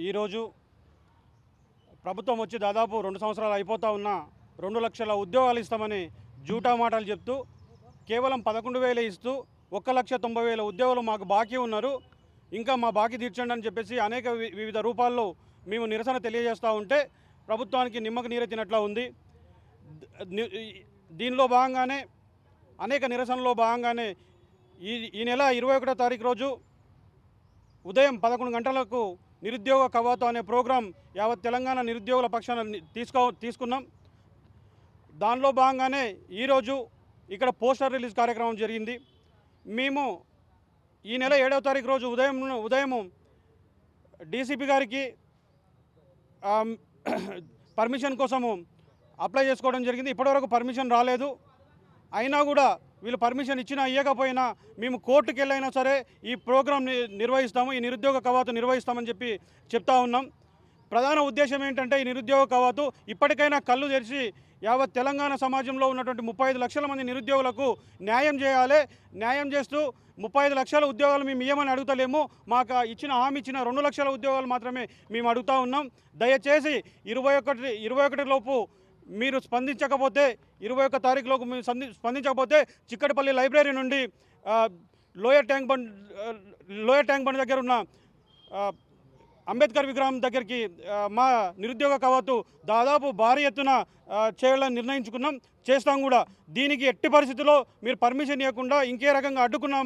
ఈరోజు ప్రభుత్వం వచ్చి దాదాపు రెండు సంవత్సరాలు అయిపోతా ఉన్న రెండు లక్షల ఉద్యోగాలు ఇస్తామని జూటా మాటలు చెప్తూ కేవలం పదకొండు వేలు ఇస్తూ ఒక్క లక్ష తొంభై వేల ఉద్యోగులు మాకు బాకీ ఉన్నారు. ఇంకా మా బాకీ తీర్చండి అని చెప్పేసి అనేక వి- వివిధ రూపాల్లో మేము నిరసన తెలియజేస్తూ ఉంటే ప్రభుత్వానికి నిమ్మకు నీరెత్తినట్లా ఉంది. దీనిలో భాగంగానే అనేక నిరసనలో భాగంగానే ఈ ఈ నెల ఇరవై ఒకటో తారీఖు రోజు ఉదయం పదకొండు గంటలకు నిరుద్యోగ కవాతు అనే ప్రోగ్రాం యావత్ తెలంగాణ నిరుద్యోగుల పక్షాన తీసుకో తీసుకున్నాం. దానిలో భాగంగానే ఈరోజు ఇక్కడ పోస్టర్ రిలీజ్ కార్యక్రమం జరిగింది. మేము ఈ నెల ఏడవ తారీఖు రోజు ఉదయం ఉదయం డీసీపీ గారికి పర్మిషన్ కోసము అప్లై చేసుకోవడం జరిగింది. ఇప్పటివరకు పర్మిషన్ రాలేదు. అయినా కూడా వీళ్ళు పర్మిషన్ ఇచ్చినా ఇవ్వకపోయినా మేము కోర్టుకు వెళ్ళైనా సరే ఈ ప్రోగ్రాం ని- నిర్వహిస్తాము ఈ నిరుద్యోగ కవాతు నిర్వహిస్తామని చెప్పి చెప్తా ఉన్నాం. ప్రధాన ఉద్దేశం ఏంటంటే ఈ నిరుద్యోగ కవాతు ఇప్పటికైనా కళ్ళు తెరిచి యావత్ తెలంగాణ సమాజంలో ఉన్నటువంటి ముప్పై ఐదు లక్షల మంది నిరుద్యోగులకు న్యాయం చేయాలి. న్యాయం చేస్తూ ముప్పై ఐదు లక్షల ఉద్యోగాలు మేము ఇవ్వమని అడుగుతలేము. మాకు ఇచ్చిన హామీ ఇచ్చిన రెండు లక్షల ఉద్యోగాలు మాత్రమే మేము అడుగుతా ఉన్నాం. దయచేసి ఇరవై ఒకటి ఇరవై ఒకటి లోపు మీరు స్పందించకపోతే ఇరవై ఒక్క తారీఖులోపు మీరు స్పందించకపోతే చిక్కటిపల్లి లైబ్రరీ నుండి lower tank bund lower tank bund దగ్గర ఉన్న అంబేద్కర్ విగ్రహం దగ్గరికి మా నిరుద్యోగ కవాతు దాదాపు భారీ ఎత్తున చేయాలని నిర్ణయించుకున్నాం. చేస్తాం కూడా. దీనికి ఎట్టి పరిస్థితుల్లో మీరు పర్మిషన్ ఇవ్వకుండా ఇంకే రకంగా అడ్డుకున్న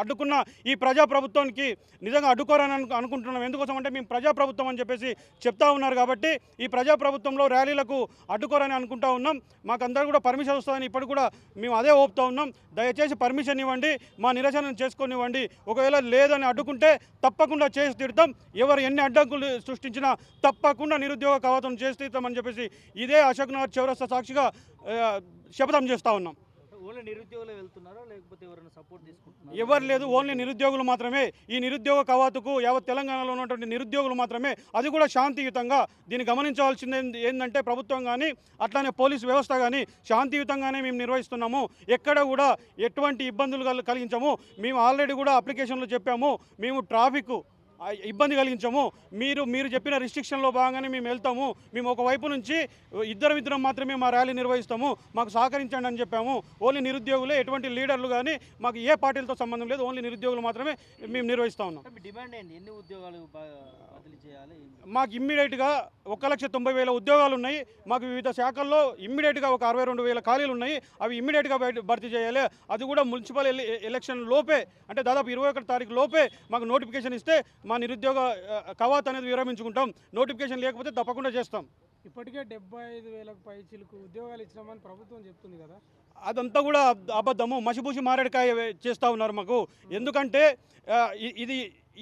అడ్డుకున్న ఈ ప్రజాప్రభుత్వానికి నిజంగా అడ్డుకోరని అనుకుంటున్నాం. ఎందుకోసం అంటే మేము ప్రజాప్రభుత్వం అని చెప్పేసి చెప్తా ఉన్నారు కాబట్టి ఈ ప్రజాప్రభుత్వంలో ర్యాలీలకు అడ్డుకోరని అనుకుంటా ఉన్నాం. మాకందరూ కూడా పర్మిషన్ వస్తుందని ఇప్పుడు కూడా మేము అదే ఓపుతా ఉన్నాం. దయచేసి పర్మిషన్ ఇవ్వండి మా నిరసన చేసుకొనివ్వండి. ఒకవేళ లేదని అడ్డుకుంటే తప్పకుండా చేసి తీరుతాం. ఎవరు ఎన్ని అడ్డంకులు సృష్టించినా తప్పకుండా నిరుద్యోగ కవాతం చేసి తీరుతామని చెప్పేసి ఇదే అశోక్ నగర్ చౌరస్తా సాక్షిగా శపథం చేస్తూ ఉన్నాం. ఎవరు లేదు ఓన్లీ నిరుద్యోగులు మాత్రమే. ఈ నిరుద్యోగ కవాతుకు యావత్ తెలంగాణలో ఉన్నటువంటి నిరుద్యోగులు మాత్రమే. అది కూడా శాంతియుతంగా దీన్ని గమనించవలసింది ఏంటంటే ప్రభుత్వం కానీ అట్లానే పోలీస్ వ్యవస్థ కానీ శాంతియుతంగానే మేము నిర్వహిస్తున్నాము. ఎక్కడ కూడా ఎటువంటి ఇబ్బందులు కల్- కలిగించము. మేము ఆల్రెడీ కూడా అప్లికేషన్లో చెప్పాము. మేము ట్రాఫిక్ ఇబ్బంది కలిగించము. మీరు మీరు చెప్పిన రిస్ట్రిక్షన్లో భాగంగానే మేము వెళ్తాము. మేము ఒకవైపు నుంచి ఇద్దరం ఇద్దరం మాత్రమే మా ర్యాలీ నిర్వహిస్తాము. మాకు సహకరించండి అని చెప్పాము. ఓన్లీ నిరుద్యోగులే ఎటువంటి లీడర్లు కానీ మాకు ఏ పార్టీలతో సంబంధం లేదు. ఓన్లీ నిరుద్యోగులు మాత్రమే మేము నిర్వహిస్తా ఉన్నాం. మాకు ఇమ్మీడియట్గా ఒక లక్ష తొంభై వేల ఉద్యోగాలు ఉన్నాయి. మాకు వివిధ శాఖల్లో ఇమ్మీడియట్గా ఒక అరవై రెండు వేల ఖాళీలు ఉన్నాయి. అవి ఇమ్మీడియట్గా బయట భర్తీ చేయాలి. అది కూడా మున్సిపల్ ఎలి- ఎలక్షన్ లోపే అంటే దాదాపు ఇరవై ఒకటి తారీఖు లోపే మాకు నోటిఫికేషన్ ఇస్తే మా నిరుద్యోగ కవాత్ అనేది విరమించుకుంటాం. నోటిఫికేషన్ లేకపోతే తప్పకుండా చేస్తాం. ఇప్పటికే డెబ్బై ఐదు వేలకు పై చిలుకు ఉద్యోగాలు ఇచ్చినామని ప్రభుత్వం చెప్తుంది కదా? అదంతా కూడా అబ్- అబద్ధము. మసిపూసి మారేడుకాయ చేస్తూ ఉన్నారు మాకు. ఎందుకంటే ఇది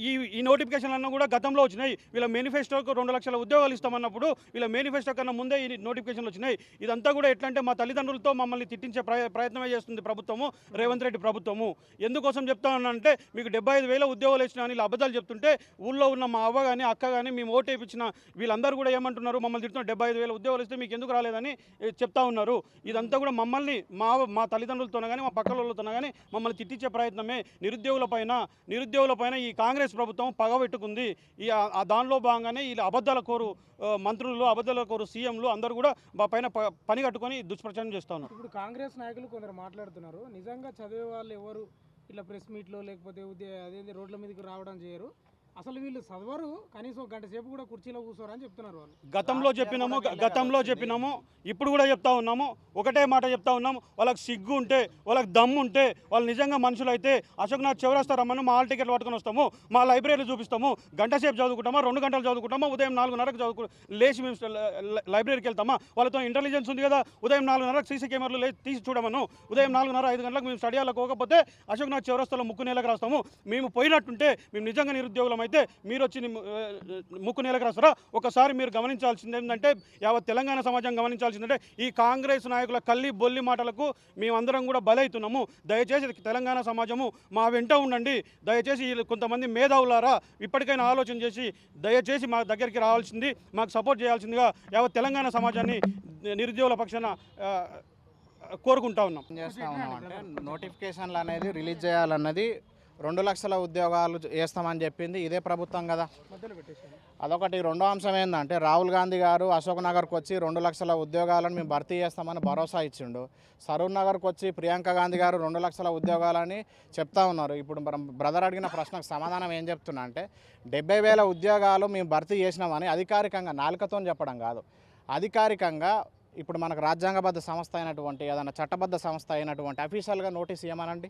ఈ ఈ నోటిఫికేషన్ అన్నా కూడా గతంలో వచ్చినాయి. వీళ్ళ మేనిఫెస్టోకు రెండు లక్షల ఉద్యోగాలు ఇస్తామన్నప్పుడు వీళ్ళ మేనిఫెస్టో కన్నా ముందే ఈ నోటిఫికేషన్లు వచ్చినాయి. ఇదంతా కూడా ఎట్లా అంటే మా తల్లిదండ్రులతో మమ్మల్ని తిట్టించే ప్రయత్నమే చేస్తుంది ప్రభుత్వము రేవంత్ రెడ్డి ప్రభుత్వము. ఎందుకోసం చెప్తా ఉన్నానంటే మీకు డెబ్బై ఐదు వేల ఉద్యోగాలు ఇచ్చినా అని అబద్ధాలు చెప్తుంటే ఊళ్ళో ఉన్న మా అవ్వ కానీ అక్క కానీ మేము ఓటు వేయించిన వీళ్ళందరూ కూడా ఏమంటున్నారు మమ్మల్ని తిడుతున్నారు డెబ్బై ఐదు వేల ఉద్యోగాలు ఇస్తే మీకు ఎందుకు రాలేదని చెప్తా ఉన్నారు. ఇదంతా కూడా మమ్మల్ని మా మా తల్లిదండ్రులతోనే కానీ మా పక్కలతోనే కానీ మమ్మల్ని తిట్టించే ప్రయత్నమే నిరుద్యోగుల పైన నిరుద్యోగుల పైన ఈ కాంగ్రెస్ ప్రభుత్వం పగబెట్టుకుంది. ఈ ఆ- దానిలో భాగంగానే ఈ అబద్ధాల కోరు మంత్రులు అబద్ధాల కోరు సీఎంలు అందరూ కూడా పైన ప- పని కట్టుకొని దుష్ప్రచారం చేస్తున్నారు ఇప్పుడు కాంగ్రెస్ నాయకులు కొందరు మాట్లాడుతున్నారు. నిజంగా చదివే వాళ్ళు ఎవరు? ఇట్లా ప్రెస్ మీట్లో లేకపోతే అదే అదేంటి రోడ్ల మీదకి రావడం చేయరు. అసలు వీళ్ళు చదవరు కనీసం గంట సేపు కూడా కుర్చీలో కూర్చోరు అని చెప్తున్నారు వాళ్ళు. గతంలో చెప్పినాము గతంలో చెప్పినాము ఇప్పుడు కూడా చెప్తా ఉన్నాము ఒకటే మాట చెప్తా ఉన్నాము వాళ్ళకి సిగ్గు ఉంటే వాళ్ళకి దమ్ము ఉంటే వాళ్ళు నిజంగా మనుషులు అయితే అశోక్నాథ్ చౌరస్తా రమ్మని మా హాల్ టికెట్ పట్టుకొని వస్తాము మా లైబ్రరీలు చూపిస్తాము గంట సేపు చదువుకుంటామా రెండు గంటలు చదువుకుంటామా ఉదయం నాలుగున్నరకు చదువుకు లేచి మేము లైబ్రరీకి వెళ్తామా వాళ్ళతో ఇంటెలిజెన్స్ ఉంది కదా ఉదయం నాలుగున్నరకు సీసీ కెమెరాలు లేచి తీసి చూడమను ఉదయం నాలుగున్నర ఐదు గంటలకు మేము స్టడియాలకు పోకపోతే అశోక్నాథ్ చౌరస్తాలో ముక్కు నేలకు రాస్తాము మేము పోయినట్టుంటే మేము నిజంగా నిరుద్యోగులం అయితే మీరు వచ్చి ముక్కు నేలకు రాస్తారా? ఒకసారి మీరు గమనించాల్సింది ఏంటంటే యావత్ తెలంగాణ సమాజం గమనించాల్సిందంటే ఈ కాంగ్రెస్ నాయకుల కల్లి బొల్లి మాటలకు మేమందరం కూడా బలైతున్నాము. దయచేసి తెలంగాణ సమాజము మా వెంట ఉండండి. దయచేసి కొంతమంది మేధావులారా ఇప్పటికైనా ఆలోచన చేసి దయచేసి మా దగ్గరికి రావాల్సింది మాకు సపోర్ట్ చేయాల్సిందిగా యావత్ తెలంగాణ సమాజాన్ని నిరుద్యోగుల పక్షాన కోరుకుంటా ఉన్నాం. చేస్తా ఉన్నాం అంటే నోటిఫికేషన్లు అనేది రిలీజ్ చేయాలన్నది రెండు లక్షల ఉద్యోగాలు వేస్తామని చెప్పింది. ఇదే ప్రభుత్వం కదా. అదొకటి. రెండో అంశం ఏంటంటే రాహుల్ గాంధీ గారు అశోక్ నగర్కి వచ్చి రెండు లక్షల ఉద్యోగాలను మేము భర్తీ చేస్తామని భరోసా ఇచ్చిండు. సరూర్ నగర్కి వచ్చి ప్రియాంక గాంధీ గారు రెండు లక్షల ఉద్యోగాలని చెప్తా ఉన్నారు. ఇప్పుడు మనం బ్రదర్ అడిగిన ప్రశ్నకు సమాధానం ఏం చెప్తున్నా అంటే డెబ్బై వేల ఉద్యోగాలు మేము భర్తీ చేసినామని అధికారికంగా నాలుకతో చెప్పడం కాదు. అధికారికంగా ఇప్పుడు మనకు రాజ్యాంగబద్ధ సంస్థ అయినటువంటి ఏదైనా చట్టబద్ధ సంస్థ అయినటువంటి అఫీషియల్గా నోటీస్ ఇవ్వమనండి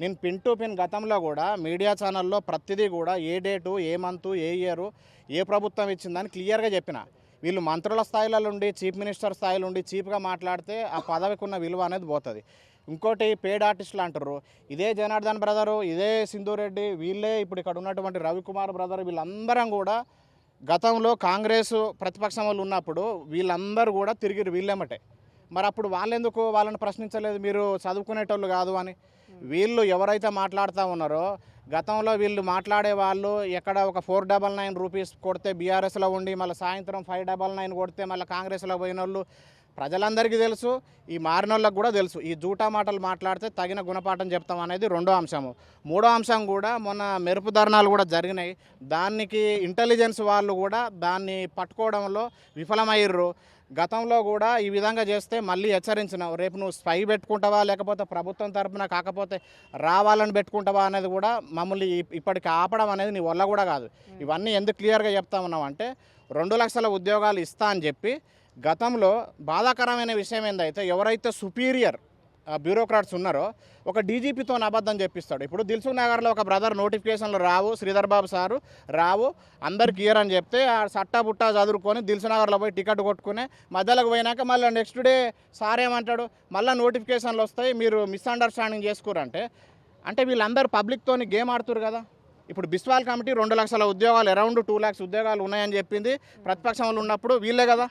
నేను పిన్ టు పిన్ గతంలో కూడా మీడియా ఛానల్లో ప్రతిదీ కూడా ఏ డేటు ఏ మంతు ఏ ఇయరు ఏ ప్రభుత్వం ఇచ్చిందని క్లియర్గా చెప్పిన. వీళ్ళు మంత్రుల స్థాయిలో ఉండి చీఫ్ మినిస్టర్ స్థాయిలో ఉండి చీప్గా మాట్లాడితే ఆ పదవికి ఉన్న విలువ అనేది పోతుంది. ఇంకోటి పేడ్ ఆర్టిస్టులు అంటారు ఇదే జనార్దన్ బ్రదరు ఇదే సింధురెడ్డి వీళ్ళే ఇప్పుడు ఇక్కడ ఉన్నటువంటి రవికుమార్ బ్రదర్ వీళ్ళందరం కూడా గతంలో కాంగ్రెస్ ప్రతిపక్షం వాళ్ళు ఉన్నప్పుడు వీళ్ళందరూ కూడా తిరిగి వీళ్ళేమటే మరి అప్పుడు వాళ్ళెందుకు వాళ్ళని ప్రశ్నించలేదు మీరు చదువుకునేటోళ్ళు కాదు అని. వీళ్ళు ఎవరైతే మాట్లాడుతూ ఉన్నారో గతంలో వీళ్ళు మాట్లాడే వాళ్ళు ఎక్కడ ఒక ఫోర్ డబల్ నైన్ రూపీస్ కొడితే బీఆర్ఎస్లో ఉండి మళ్ళీ సాయంత్రం ఫైవ్ డబల్ నైన్ కొడితే మళ్ళీ కాంగ్రెస్లో పోయిన వాళ్ళు ప్రజలందరికీ తెలుసు ఈ మారినోళ్ళకి కూడా తెలుసు. ఈ జూటా మాటలు మాట్లాడితే తగిన గుణపాఠం చెప్తాం అనేది రెండో అంశము. మూడో అంశం కూడా మొన్న మెరుపు ధర్నాలు కూడా జరిగినాయి. దానికి ఇంటెలిజెన్స్ వాళ్ళు కూడా దాన్ని పట్టుకోవడంలో విఫలమయ్యారు గతంలో కూడా ఈ విధంగా చేస్తే మళ్ళీ హెచ్చరించినావు. రేపు నువ్వు స్పై పెట్టుకుంటావా? లేకపోతే ప్రభుత్వం తరపున కాకపోతే రావాలని పెట్టుకుంటావా అనేది కూడా మమ్మల్ని ఇప్- ఇప్పటికి ఆపడం అనేది నీ వల్ల కూడా కాదు. ఇవన్నీ ఎందుకు క్లియర్గా చెప్తా ఉన్నావు అంటే రెండు లక్షల ఉద్యోగాలు ఇస్తా అని చెప్పి గతంలో బాధాకరమైన విషయం ఏందైతే ఎవరైతే సుపీరియర్ బ్యూరోక్రాట్స్ ఉన్నారో ఒక డీజీపీతో అబద్ధం చెప్పిస్తాడు. ఇప్పుడు దిల్సుఖ్ నగర్లో ఒక బ్రదర్ నోటిఫికేషన్లు రావు శ్రీధర్ బాబు సారు రావు అందరికి ఇయర్ అని చెప్తే ఆ సట్టా బుట్టా చదువుకొని దిల్సు నగర్లో పోయి టికెట్ కొట్టుకుని మధ్యలోకి పోయినాక మళ్ళీ నెక్స్ట్ డే సార్ ఏమంటాడు? మళ్ళీ నోటిఫికేషన్లు వస్తాయి మీరు మిస్అండర్స్టాండింగ్ చేసుకోరంటే అంటే. వీళ్ళందరూ పబ్లిక్తోని గేమ్ ఆడుతురు కదా. ఇప్పుడు బిస్వాల్ కమిటీ రెండు లక్షల ఉద్యోగాలు అరౌండ్ టూ ల్యాక్స్ ఉద్యోగాలు ఉన్నాయని చెప్పింది. ప్రతిపక్షంలో ఉన్నప్పుడు వీళ్ళే కదా.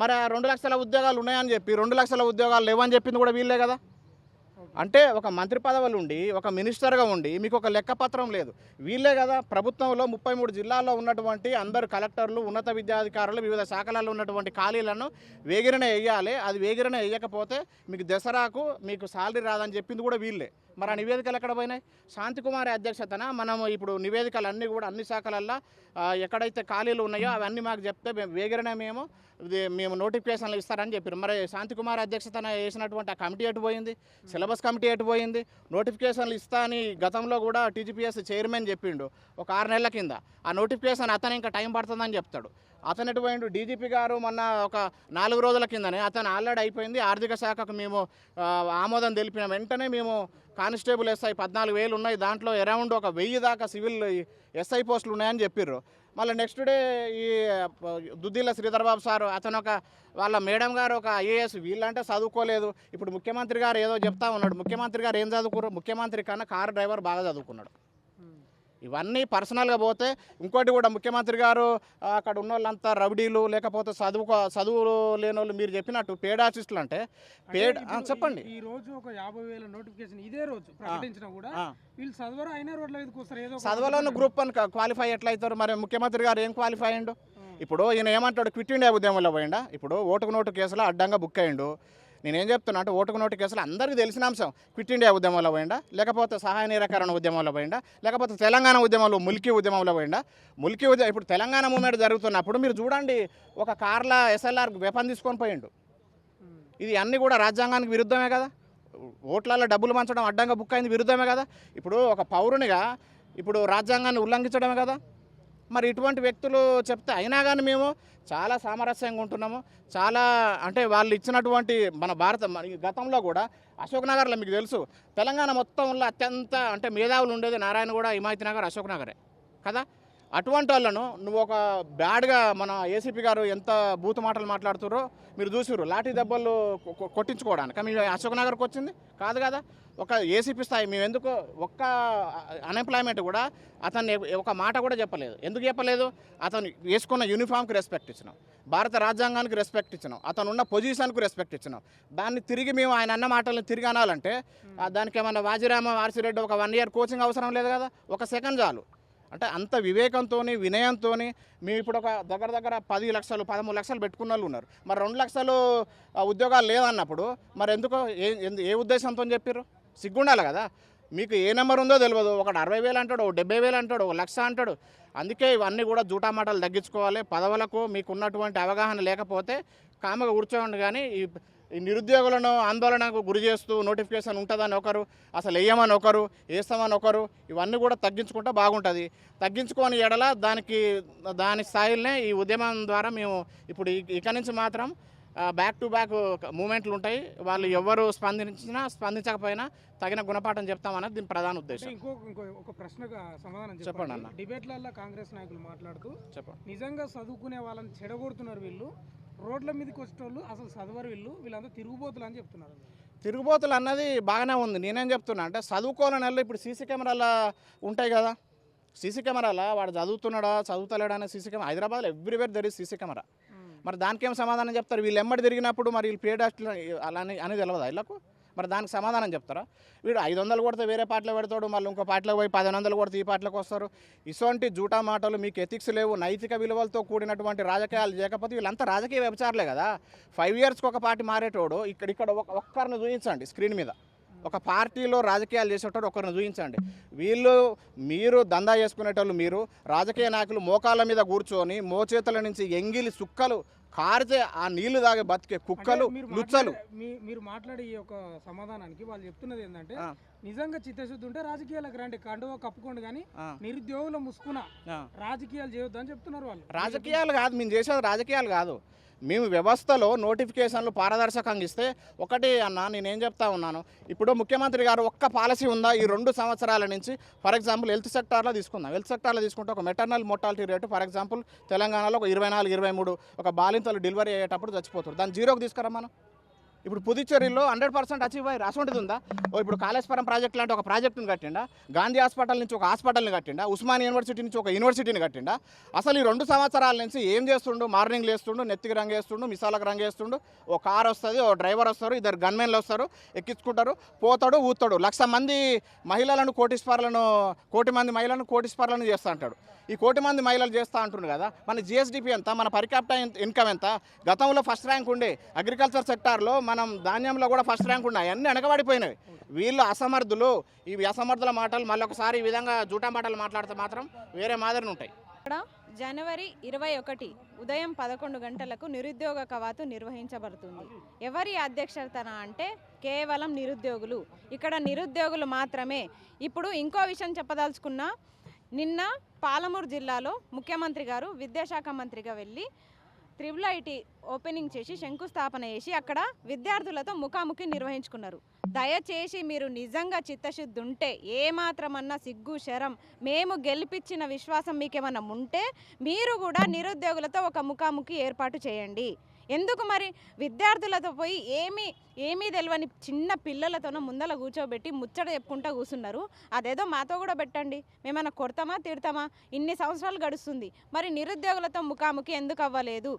మరి ఆ రెండు లక్షల ఉద్యోగాలు ఉన్నాయని చెప్పి రెండు లక్షల ఉద్యోగాలు లేవని చెప్పింది కూడా వీళ్ళే కదా? అంటే ఒక మంత్రి పదవులు ఉండి ఒక మినిస్టర్గా ఉండి మీకు ఒక లెక్కపత్రం లేదు. వీళ్ళే కదా ప్రభుత్వంలో ముప్పై మూడు జిల్లాల్లో ఉన్నటువంటి అందరు కలెక్టర్లు ఉన్నత విద్యాధికారులు వివిధ శాఖలలో ఉన్నటువంటి ఖాళీలను వేగిరణ వేయాలి. అది వేగిరణ వేయకపోతే మీకు దసరాకు మీకు సాలరీ రాదని చెప్పింది కూడా వీళ్ళే. మరి ఆ నివేదికలు ఎక్కడ పోయినాయి? శాంతికుమారి అధ్యక్షతన మనం ఇప్పుడు నివేదికలు అన్నీ కూడా అన్ని శాఖలల్లో ఎక్కడైతే ఖాళీలు ఉన్నాయో అవన్నీ మాకు చెప్తే మేము వేగిరనే మేము మేము నోటిఫికేషన్లు ఇస్తారని చెప్పారు. మరి శాంతికుమార్ అధ్యక్షతన వేసినటువంటి ఆ కమిటీ ఎటు పోయింది? సిలబస్ కమిటీ ఎటు పోయింది? నోటిఫికేషన్లు ఇస్తా అని గతంలో కూడా టీజీపీఎస్ చైర్మన్ చెప్పిండు ఒక ఆరు నెలల కింద. ఆ నోటిఫికేషన్ అతను ఇంకా టైం పడుతుందని చెప్తాడు. అతను ఎటు పోయిండు? డీజీపీ గారు మొన్న ఒక నాలుగు రోజుల కిందనే అతను ఆల్రెడీ అయిపోయింది. ఆర్థిక శాఖకు మేము ఆమోదం తెలిపిన వెంటనే మేము కానిస్టేబుల్ ఎస్ఐ పద్నాలుగు వేలు ఉన్నాయి. దాంట్లో అరౌండ్ ఒక వెయ్యి దాకా సివిల్ ఎస్ఐ పోస్టులు ఉన్నాయని చెప్పిర్రు. మళ్ళీ నెక్స్ట్ డే ఈ దుద్దిల్ల శ్రీధర్ బాబు సార్ అతను ఒక వాళ్ళ మేడం గారు ఒక ఐఏఎస్ వీళ్ళంటే చదువుకోలేదు. ఇప్పుడు ముఖ్యమంత్రి గారు ఏదో చెప్తా ఉన్నాడు. ముఖ్యమంత్రి గారు ఏం చదువుకున్నారు ముఖ్యమంత్రి కన్నా కారు డ్రైవర్ బాగా చదువుకున్నాడు. ఇవన్నీ పర్సనల్గా పోతే ఇంకోటి కూడా ముఖ్యమంత్రి గారు అక్కడ ఉన్న వాళ్ళంతా రౌడీలు లేకపోతే చదువుకో చదువు లేని వాళ్ళు మీరు చెప్పినట్టు పేడ్ ఆర్టిస్టులు అంటే పేడ్ చెప్పండి. ఈ రోజు ఒక యాభై వేల నోటిఫికేషన్ ఇదే రోజు ప్రకటించినా కూడా. వీళ్ళు చదవరు అయినా రోడ్ల మీదకి వస్తారు ఏదో చదవలోని గ్రూప్ అని క్వాలిఫై ఎట్లయితారు? మరి ముఖ్యమంత్రి గారు ఏం క్వాలిఫై అయ్యిండు? ఇప్పుడు ఈయన ఏమంటాడు? క్విట్ ఇండియా ఉద్యమంలో పోయిండా? ఇప్పుడు ఓటుకు నోటు కేసులో అడ్డంగా బుక్ అయ్యిండు. నేనేం చెప్తున్నా అంటే ఓటుకు నోటు కేసులు అందరికీ తెలిసిన అంశం. క్విట్ ఇండియా ఉద్యమంలో పోయిండా? లేకపోతే సహాయ నిరాకరణ ఉద్యమంలో పోయిండా? లేకపోతే తెలంగాణ ఉద్యమంలో ములికి ఉద్యమంలో పోయిండా? ములికి ఉద్యమం ఇప్పుడు తెలంగాణ మూమెంట్ జరుగుతున్నప్పుడు మీరు చూడండి ఒక కార్ల ఎస్ఎల్ఆర్ వెపన్ తీసుకొని పోయిండు. ఇది అన్నీ కూడా రాజ్యాంగానికి విరుద్ధమే కదా? ఓట్లలో డబ్బులు పంచడం అడ్డంగా బుక్ అయింది విరుద్ధమే కదా? ఇప్పుడు ఒక పౌరునిగా ఇప్పుడు రాజ్యాంగాన్ని ఉల్లంఘించడమే కదా? మరి ఇటువంటి వ్యక్తులు చెప్తే అయినా కానీ మేము చాలా సామరస్యంగా ఉంటున్నాము. చాలా అంటే వాళ్ళు ఇచ్చినటువంటి మన భారత మన ఈ గతంలో కూడా అశోక్ నగర్లో మీకు తెలుసు తెలంగాణ మొత్తంలో అత్యంత అంటే మేధావులు ఉండేది నారాయణ కూడా హిమాయత్ నగర్ అశోక్ నగరే కదా. అటువంటి వాళ్ళను నువ్వు ఒక బ్యాడ్గా మన ఏసీపీ గారు ఎంత బూతు మాటలు మాట్లాడుతుర్రో మీరు చూసిర్రు. లాఠీ దెబ్బలు కొట్టించుకోవడానికి. కానీ అశోక్ నగర్కి వచ్చింది? కాదు కదా. ఒక ఏసీపీ స్థాయి మేము ఎందుకు ఒక్క అన్ఎంప్లాయ్మెంట్ కూడా అతన్ని ఒక మాట కూడా చెప్పలేదు. ఎందుకు చెప్పలేదు? అతను వేసుకున్న యూనిఫామ్కి రెస్పెక్ట్ ఇచ్చినాం. భారత రాజ్యాంగానికి రెస్పెక్ట్ ఇచ్చినాం. అతను ఉన్న పొజిషన్కు రెస్పెక్ట్ ఇచ్చినాం. దాన్ని తిరిగి మేము ఆయన అన్న మాటలను తిరిగి అనాలంటే దానికి ఏమన్నా వాజిరామ వార్సిరెడ్డి ఒక వన్ ఇయర్ కోచింగ్ అవసరం లేదు కదా? ఒక సెకండ్ చాలు. అంటే అంత వివేకంతో వినయంతో మేము ఇప్పుడు ఒక దగ్గర దగ్గర పది లక్షలు పదమూడు లక్షలు పెట్టుకున్న వాళ్ళు ఉన్నారు. మరి రెండు లక్షలు ఉద్యోగాలు లేదన్నప్పుడు మరి ఎందుకో ఏ ఎందు- ఏ ఉద్దేశంతో చెప్పారు సిగ్గుండాలి కదా. మీకు ఏ నెంబర్ ఉందో తెలియదు ఒకటి అరవై వేలు అంటాడు ఒక డెబ్బై వేలు అంటాడు ఒక లక్ష అంటాడు. అందుకే ఇవన్నీ కూడా జూటామాటలు తగ్గించుకోవాలి. పదవులకు మీకు ఉన్నటువంటి అవగాహన లేకపోతే కామగా కూర్చోండి కానీ ఈ ఈ నిరుద్యోగులను ఆందోళనకు గురి చేస్తూ నోటిఫికేషన్ ఉంటుందని ఒకరు అసలు వేయమని ఒకరు వేస్తామని ఒకరు ఇవన్నీ కూడా తగ్గించుకుంటే బాగుంటుంది. తగ్గించుకొని ఎడల దానికి దాని స్థాయిలనే ఈ ఉద్యమం ద్వారా మేము ఇప్పుడు ఇక నుంచి మాత్రం బ్యాక్ టు బ్యాక్ మూమెంట్లు ఉంటాయి. వాళ్ళు ఎవరు స్పందించినా స్పందించకపోయినా తగిన గుణపాఠం చెప్తామన్నది దీని ప్రధాన ఉద్దేశం. ఇంకో ఇంకో ఒక ప్రశ్నగా సమాధానం చెప్పండి. అన్న. డిబేట్లలో కాంగ్రెస్ నాయకులు మాట్లాడుతూ చెప్పండి. నిజంగా చదువుకునే వాళ్ళని చెడగొడుతున్నారు వీళ్ళు. రోడ్ల మీదకి వచ్చేటోళ్ళు అసలు చదవరు వీళ్ళు. వీళ్ళంతా తిరుగుబోతులు అని చెప్తున్నారు. తిరుగుబోతులు అన్నది బాగానే ఉంది. నేనేం చెప్తున్నా అంటే చదువుకోవాలని వాళ్ళు ఇప్పుడు సీసీ కెమెరాల ఉంటాయి కదా. సీసీ కెమెరాల? వాడు చదువుతున్నాడా? చదువుతలేడా అనే సీసీ కెమెరా? హైదరాబాద్లో everywhere there is CC camera. మరి దానికి ఏం సమాధానం చెప్తారు? వీళ్ళు ఎమ్మడి తిరిగినప్పుడు మరి వీళ్ళు పేడ్ అలా అని తెలియదా వీళ్ళకు? మరి దానికి సమాధానం చెప్తారా? వీడు ఐదు వందలు కొడితే వేరే పాటలో పెడతాడు మళ్ళీ ఇంకో పాటలో పోయి పదిహేను వందలు కొడితే ఈ పాటలకు వస్తారు. ఇటువంటి జూటా మాటలు మీకు ఎథిక్స్ లేవు నైతిక విలువలతో కూడినటువంటి రాజకీయాలు చేయకపోతే వీళ్ళంతా రాజకీయ వ్యభిచారులే కదా. ఫైవ్ ఇయర్స్కి ఒక పార్టీ మారేటోడు ఇక్కడ ఇక్కడ ఒక ఒక్కరిని చూపించండి స్క్రీన్ మీద. ఒక పార్టీలో రాజకీయాలు చేసేటోడు ఒకరిని చూపించండి వీళ్ళు మీరు దందా చేసుకునేటోళ్ళు మీరు రాజకీయ నాయకులు మోకాళ్ళ మీద కూర్చొని మోచేతుల నుంచి ఎంగిలి సుక్కలు కారితే ఆ నీళ్ళు తాగే బతికే కుక్కలు లుచ్చలు మీరు మాట్లాడే ఈ యొక్క సమాధానానికి వాళ్ళు చెప్తున్నది ఏంటంటే. నిజంగా చిత్తశుద్ధి ఉంటే రాజకీయాలకు రండి కండువ కప్పుకోండి కానీ నిరుద్యోగుల ముసుకున. రాజకీయాలు చేయొద్దు అని చెప్తున్నారు వాళ్ళు రాజకీయాలు కాదు మేము చేసేది రాజకీయాలు కాదు మేము వ్యవస్థలో నోటిఫికేషన్లు పారదర్శకంగా ఇస్తే ఒకటి అన్న నేనేం చెప్తా ఉన్నాను ఇప్పుడు ముఖ్యమంత్రి గారు ఒక్క పాలసీ ఉందా ఈ రెండు సంవత్సరాల నుంచి? ఫర్ ఎగ్జాంపుల్ హెల్త్ సెక్టార్లో తీసుకుందాం. హెల్త్ సెక్టార్లో తీసుకుంటే ఒక maternal mortality rate for example తెలంగాణలో ఒక ఇరవై నాలుగు ఇరవై మూడు ఒక బాలింతలు డెలివరీ అయ్యేటప్పుడు చచ్చిపోతారు. దాన్ని జీరోకి తీసుకురా మనం? ఇప్పుడు పుదుచ్చేరిలో హండ్రెడ్ పర్సెంట్ అచీవ్ అయ్యి అటువంటిది ఉందా? ఓ ఇప్పుడు కాళేశ్వరం ప్రాజెక్ట్ లాంటి ఒక ప్రాజెక్టుని కట్టిండా? గాంధీ హాస్పిటల్ నుంచి ఒక హాస్పిటల్ని కట్టిండా? ఉస్మాన్ యూనివర్సిటీ నుంచి ఒక యూనివర్సిటీని కట్టిండా? అసలు ఈ రెండు సంవత్సరాల నుంచి ఏం చేస్తుండు? మార్నింగ్ లేస్తుండు నెత్తికి రంగు వేస్తుండు మిసాలకు రంగు వేస్తుండు. ఓ కార్ వస్తుంది ఓ డ్రైవర్ వస్తారు ఇద్దరు గన్మెన్లు వస్తారు ఎక్కించుకుంటారు పోతాడు ఊతాడు. లక్ష మంది మహిళలను కోటీశ్వరులను కోటి మంది మహిళలను కోటీశ్వరులను చేస్తా అంటాడు. ఈ కోటి మంది మహిళలు చేస్తా అంటుండు కదా? మన జిఎస్డిపి ఎంత? మన పరికాప్ట ఇన్కమ్ ఎంత? గతంలో ఫస్ట్ ర్యాంక్ ఉండే అగ్రికల్చర్ సెక్టార్లో మనం ధాన్యంలో కూడా ఫస్ట్ ర్యాంక్ ఉన్నాయి. అన్నీ వెనకబడిపోయినవి వీళ్ళు అసమర్థులు. ఈ అసమర్థుల మాటలు మళ్ళొకసారి ఈ విధంగా జూటా మాటలు మాట్లాడితే మాత్రం వేరే మాదిరిని ఉంటాయి. జనవరి ఇరవై ఒకటి ఉదయం పదకొండు గంటలకు నిరుద్యోగ కవాతు నిర్వహించబడుతుంది. ఎవరి అధ్యక్షతన అంటే కేవలం నిరుద్యోగులు. ఇక్కడ నిరుద్యోగులు మాత్రమే. ఇప్పుడు ఇంకో విషయం చెప్పదలుచుకున్నా నిన్న పాలమూరు జిల్లాలో ముఖ్యమంత్రి గారు విద్యాశాఖ మంత్రిగా వెళ్ళి త్రిబుల్ ఐటీ ఓపెనింగ్ చేసి శంకుస్థాపన చేసి అక్కడ విద్యార్థులతో ముఖాముఖి నిర్వహించుకున్నారు. దయచేసి మీరు నిజంగా చిత్తశుద్ధి ఉంటే ఏమాత్రమన్నా సిగ్గు శరం మేము గెలిపించిన విశ్వాసం మీకేమన్నా ఉంటే మీరు కూడా నిరుద్యోగులతో ఒక ముఖాముఖి ఏర్పాటు చేయండి. ఎందుకు మరి విద్యార్థులతో పోయి ఏమీ ఏమీ తెలియని చిన్న పిల్లలతోనో ముందల కూర్చోబెట్టి ముచ్చట చెప్పుకుంటూ కూర్చున్నారు అదేదో మాతో కూడా పెట్టండి. మేమన్నా కొడతామా తిడతామా? ఇన్ని సంవత్సరాలు గడుస్తుంది. మరి నిరుద్యోగులతో ముఖాముఖి ఎందుకు అవ్వలేదు?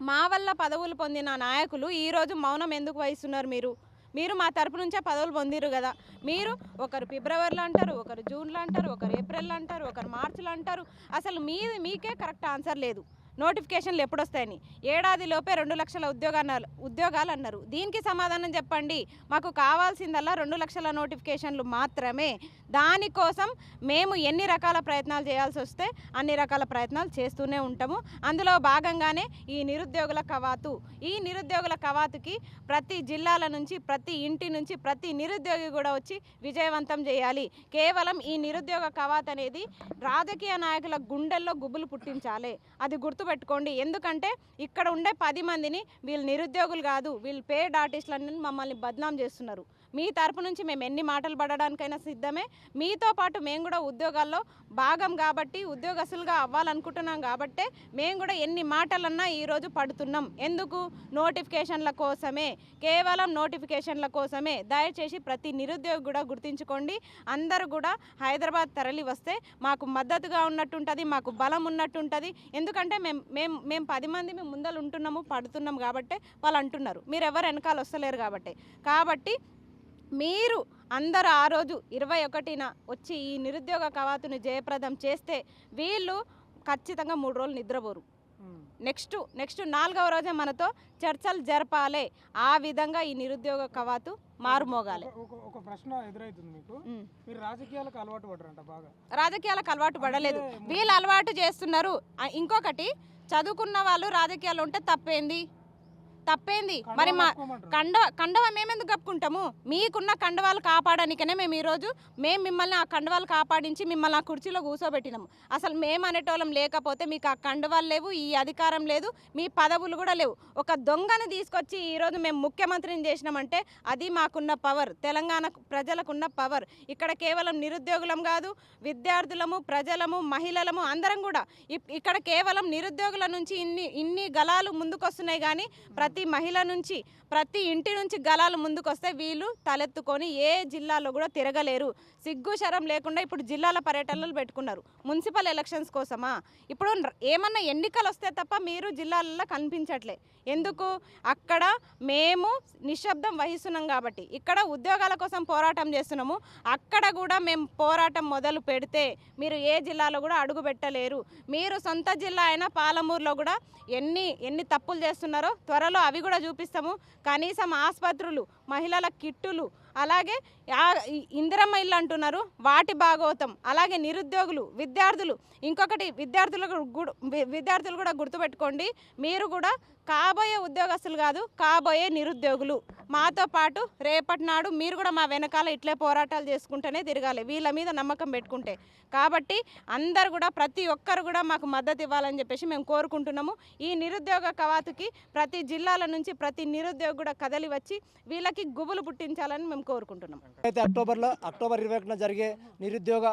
మా వల్ల పదవులు పొందిన నాయకులు ఈరోజు మౌనం ఎందుకు వహిస్తున్నారు మీరు? మీరు మా తరపు నుంచే పదవులు పొందిరు కదా. మీరు ఒకరు ఫిబ్రవరిలో అంటారు ఒకరు జూన్లో అంటారు ఒకరు ఏప్రిల్లో అంటారు ఒకరు మార్చిలో అంటారు. అసలు మీ మీకే కరెక్ట్ ఆన్సర్ లేదు. నోటిఫికేషన్లు ఎప్పుడు వస్తాయని ఏడాది లోపే రెండు లక్షల ఉద్యోగాలు ఉద్యోగాలు అన్నారు దీనికి సమాధానం చెప్పండి. మాకు కావాల్సిందల్లా రెండు లక్షల నోటిఫికేషన్లు మాత్రమే. దానికోసం మేము ఎన్ని రకాల ప్రయత్నాలు చేయాల్సి వస్తే అన్ని రకాల ప్రయత్నాలు చేస్తూనే ఉంటాము. అందులో భాగంగానే ఈ నిరుద్యోగుల కవాతు. ఈ నిరుద్యోగుల కవాతుకి ప్రతి జిల్లాల నుంచి ప్రతి ఇంటి నుంచి ప్రతి నిరుద్యోగి కూడా వచ్చి విజయవంతం చేయాలి. కేవలం ఈ నిరుద్యోగ కవాత్ అనేది రాజకీయ నాయకుల గుండెల్లో గుబులు పుట్టించాలి. అది గుర్తు గుర్తుపెట్టుకోండి. ఎందుకంటే ఇక్కడ ఉండే పది మందిని వీళ్ళు నిరుద్యోగులు కాదు వీళ్ళు పేడ్ ఆర్టిస్టులని మమ్మల్ని బద్నాం చేస్తున్నారు. మీ తరపు నుంచి మేము ఎన్ని మాటలు పడడానికైనా సిద్ధమే. మీతో పాటు మేము కూడా ఉద్యోగాల్లో భాగం కాబట్టి ఉద్యోగస్తులుగా అవ్వాలనుకుంటున్నాం కాబట్టే మేము కూడా ఎన్ని మాటలన్నా ఈరోజు పడుతున్నాం. ఎందుకు? నోటిఫికేషన్ల కోసమే. కేవలం నోటిఫికేషన్ల కోసమే. దయచేసి ప్రతి నిరుద్యోగి కూడా గుర్తించుకోండి. అందరూ కూడా హైదరాబాద్ తరలి వస్తే మాకు మద్దతుగా ఉన్నట్టుంటుంది మాకు బలం ఉన్నట్టుంటుంది. ఎందుకంటే మేము మేము మేము పది మంది మేము ముందలు ఉంటున్నాము పడుతున్నాం కాబట్టి వాళ్ళు అంటున్నారు. మీరు ఎవరు వెనకాల వస్తలేరు కాబట్టి. కాబట్టి మీరు అందరూ ఆ రోజు ఇరవై ఒకటిన వచ్చి ఈ నిరుద్యోగ కవాతుని జయప్రదం చేస్తే వీళ్ళు ఖచ్చితంగా మూడు రోజులు నిద్రపోరు. నెక్స్ట్ నెక్స్ట్ నాలుగవ రోజే మనతో చర్చలు జరపాలి. ఆ విధంగా ఈ నిరుద్యోగ కవాతు మారుమోగాలి. ఒక- ప్రశ్న ఎదురవుతుంది మీకు. మీరు రాజకీయాలకు అలవాటు పడరంట బాగా. రాజకీయాలకు అలవాటు పడలేదు. వీళ్ళు అలవాటు చేస్తున్నారు. ఇంకొకటి చదువుకున్న వాళ్ళు రాజకీయాలు ఉంటే తప్పేంది? తప్పేంది? మరి మా. కండ కండవ మేమెందుకు కప్పుకుంటాము? మీకున్న కండవాలు కాపాడడానికనే మేము ఈరోజు మేము మిమ్మల్ని ఆ కండవాలు కాపాడించి మిమ్మల్ని ఆ కుర్చీలో కూర్చోబెట్టినాము అసలు మేము అనేటోళ్ళం లేకపోతే మీకు ఆ కండవాలు లేవు ఈ అధికారం లేదు మీ పదవులు కూడా లేవు. ఒక దొంగను తీసుకొచ్చి ఈరోజు మేము ముఖ్యమంత్రిని చేసినామంటే అది మాకున్న పవర్. తెలంగాణ ప్రజలకున్న పవర్. ఇక్కడ కేవలం నిరుద్యోగులం కాదు విద్యార్థులము ప్రజలము మహిళలము అందరం కూడా ఇప్- ఇక్కడ కేవలం నిరుద్యోగుల నుంచి ఇన్ని ఇన్ని గలాలు ముందుకొస్తున్నాయి కానీ ప్రతి మహిళ నుంచి ప్రతి ఇంటి నుంచి గలాలు ముందుకొస్తే వీళ్ళు తలెత్తుకొని ఏ జిల్లాలో కూడా తిరగలేరు. సిగ్గు శరం లేకుండా ఇప్పుడు జిల్లాల పర్యటనలు పెట్టుకున్నారు. మున్సిపల్ ఎలక్షన్స్ కోసమా? ఇప్పుడు ఏమన్నా ఎన్నికలు వస్తే తప్ప మీరు జిల్లాలలో కనిపించట్లే. ఎందుకు? అక్కడ మేము నిశ్శబ్దం వహిస్తున్నాం కాబట్టి. ఇక్కడ ఉద్యోగాల కోసం పోరాటం చేస్తున్నాము. అక్కడ కూడా మేము పోరాటం మొదలు పెడితే మీరు ఏ జిల్లాలో కూడా అడుగు పెట్టలేరు. మీరు సొంత జిల్లా అయిన పాలమూరులో కూడా ఎన్ని ఎన్ని తప్పులు చేస్తున్నారో త్వరలో అవి కూడా చూపిస్తాము. కనీసం ఆసుపత్రులు మహిళల కిట్టులు అలాగే ఇందిరమ్మ ఇల్లు అంటున్నారు వాటి భాగవతం అలాగే నిరుద్యోగులు విద్యార్థులు ఇంకొకటి విద్యార్థులకు విద్యార్థులు కూడా గుర్తుపెట్టుకోండి. మీరు కూడా కాబోయే ఉద్యోగస్తులు కాదు కాబోయే నిరుద్యోగులు. మాతో పాటు రేపటి నాడు మీరు కూడా మా వెనకాల ఇట్లే పోరాటాలు చేసుకుంటూనే తిరగాలి. వీళ్ళ మీద నమ్మకం పెట్టుకుంటే. కాబట్టి అందరు కూడా ప్రతి ఒక్కరు కూడా మాకు మద్దతు ఇవ్వాలని చెప్పేసి మేము కోరుకుంటున్నాము. ఈ నిరుద్యోగ కవాతుకి ప్రతి జిల్లాల నుంచి ప్రతి నిరుద్యోగి కూడా కదలి వచ్చి వీళ్ళకి గుబులు పుట్టించాలని మేము కోరుకుంటున్నాం అయితే అక్టోబర్లో అక్టోబర్ ఇరవై ఒకటిన జరిగే నిరుద్యోగ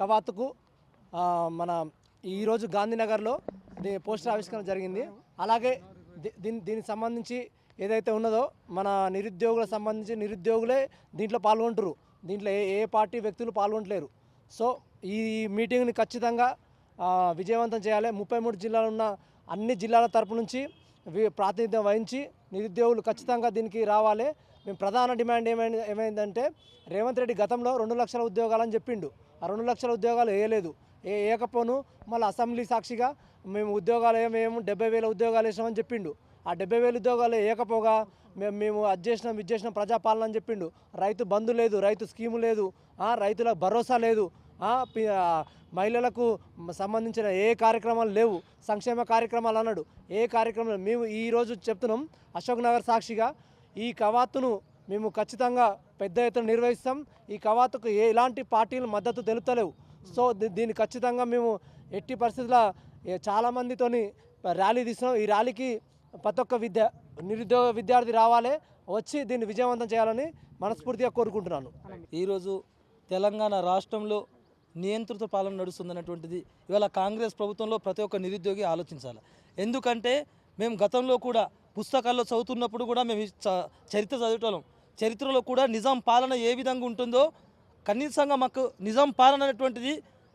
కవాతుకు మన ఈరోజు గాంధీనగర్లో పోస్టర్ ఆవిష్కరణ జరిగింది. అలాగే దీని దీనికి సంబంధించి ఏదైతే ఉన్నదో మన నిరుద్యోగులకు సంబంధించి నిరుద్యోగులే దీంట్లో పాల్గొంటారు దీంట్లో ఏ ఏ పార్టీ వ్యక్తులు పాల్గొంటలేరు. సో ఈ మీటింగ్ని ఖచ్చితంగా విజయవంతం చేయాలి. ముప్పై మూడు జిల్లాలు ఉన్న అన్ని జిల్లాల తరపు నుంచి ప్రాతినిధ్యం వహించి నిరుద్యోగులు ఖచ్చితంగా దీనికి రావాలి. మేము ప్రధాన డిమాండ్ ఏమైంది ఏమైందంటే రేవంత్ రెడ్డి గతంలో రెండు లక్షల ఉద్యోగాలని చెప్పిండు. ఆ రెండు లక్షల ఉద్యోగాలు వేయలేదు. ఏ ఏకపోను మళ్ళీ అసెంబ్లీ సాక్షిగా మేము ఉద్యోగాలు మేము డెబ్బై వేల ఉద్యోగాలు వేసామని చెప్పిండు. ఆ డెబ్బై వేల ఉద్యోగాలు వేయకపోగా మేము మేము అది చేసినాం ఇది చేసినాం ప్రజాపాలన అని చెప్పిండు. రైతు బంధు లేదు రైతు స్కీము లేదు రైతుల రైతులకు భరోసా లేదు మహిళలకు సంబంధించిన ఏ కార్యక్రమాలు లేవు సంక్షేమ కార్యక్రమాలు అన్నాడు. ఏ కార్యక్రమాలు మేము ఈరోజు చెప్తున్నాం అశోక్ నగర్ సాక్షిగా ఈ కవాతును మేము ఖచ్చితంగా పెద్ద ఎత్తున నిర్వహిస్తాం. ఈ కవాతుకు ఏ ఎలాంటి పార్టీలు మద్దతు తెలుపుతలేవు. సో దీ- దీన్ని ఖచ్చితంగా మేము ఎట్టి పరిస్థితుల ఏ- చాలా మందితోని ర్యాలీ తీస్తున్నాం. ఈ ర్యాలీకి ప్రతి ఒక్క విద్య నిరుద్యోగ విద్యార్థి రావాలి వచ్చి దీన్ని విజయవంతం చేయాలని మనస్ఫూర్తిగా కోరుకుంటున్నాను. ఈరోజు తెలంగాణ రాష్ట్రంలో నియంత్రిత పాలన నడుస్తుందన్నటువంటిది ఇవాళ కాంగ్రెస్ ప్రభుత్వంలో ప్రతి ఒక్క నిరుద్యోగి ఆలోచించాలి. ఎందుకంటే మేము గతంలో కూడా పుస్తకాల్లో చదువుతున్నప్పుడు కూడా మేము చ- చరిత్ర చదివేటోళ్ళం. చరిత్రలో కూడా నిజాం పాలన ఏ విధంగా ఉంటుందో కనీసంగా మాకు నిజాం పాలన అనేటువంటిది